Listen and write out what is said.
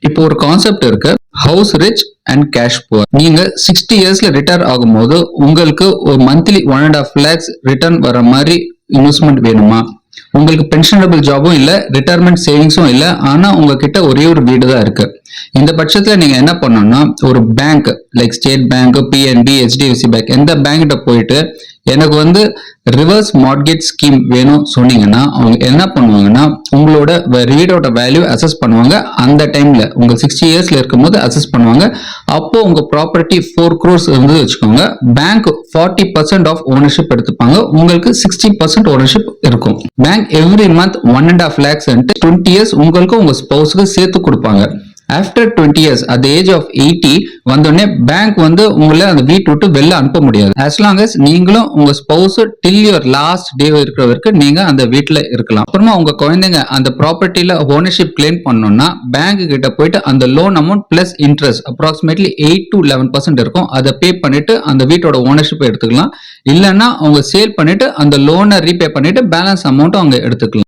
இப்போ ஒரு கான்செப்ட் இருக்கு. House rich and cash poor நீங்க சிக்ஸ்டி இயர்ஸ்ல ரிட்டையர் ஆகும்போது உங்களுக்கு ஒரு monthly one and half lakhs return வர மாதிரி இன்வெஸ்ட்மெண்ட் வேணுமா? உங்களுக்கு பென்ஷனபிள் ஜாபும் இல்ல ரிட்டையர்மெண்ட் சேவிங்ஸும் இல்ல ஆனா உங்ககிட்ட ஒரே ஒரு வீடு தான் இருக்கு. இந்த பட்சத்துல நீங்க என்ன பண்ணணும்னா ஒரு bank like State Bank PNB HDFC bank எந்த பேங்க்கிட்ட போயிட்டு எனக்கு வந்து ரிவர்ஸ் மார்ட்கேஜ் ஸ்கீம் வேணும் சொன்னீங்கன்னா அவங்க என்ன பண்ணுவாங்கன்னா உங்களோட வ- வீடோட வேல்யூ அசஸ் பண்ணுவாங்க. அந்த டைம்ல உங்க சிக்ஸ்டி இயர்ஸ்ல இருக்கும்போது அசஸ் பண்ணுவாங்க. அப்போ உங்க ப்ராப்பர்ட்டி ஃபோர் க்ரோர்ஸ் வந்து வச்சுக்கோங்க. Bank forty percent of ownership எடுத்துப்பாங்க. உங்களுக்கு சிக்ஸ்டி பர்சன்ட் ஓனர்ஷிப் இருக்கும். Bank every month one and half lakhs twenty years உங்களுக்கும் உங்க ஸ்பௌஸுக்கு சேர்த்து கொடுப்பாங்க. After twenty years at age of eighty வந்தோடனே பேங்க் வந்து உங்களை அந்த வீட்டு விட்டு வெளில அனுப்ப முடியாது. ஆஸ் லாங் அஸ் நீங்களும் உங்க spouse till your last day இருக்கிற வரைக்கும் நீங்க அந்த வீட்டில் இருக்கலாம். அப்புறமா உங்க குழந்தைங்க அந்த ப்ராப்பர்ட்டியில ஓனர்ஷிப் கிளைம் பண்ணணும்னா பேங்க் கிட்ட போயிட்டு அந்த loan amount plus interest approximately eight to eleven percent இருக்கும். அதை பே பண்ணிட்டு அந்த வீட்டோட ஓனர்ஷிப் எடுத்துக்கலாம். இல்லைன்னா அவங்க சேல் பண்ணிட்டு அந்த லோனை ரீபே பண்ணிட்டு பேலன்ஸ் அமௌண்ட்டும் அவங்க எடுத்துக்கலாம்.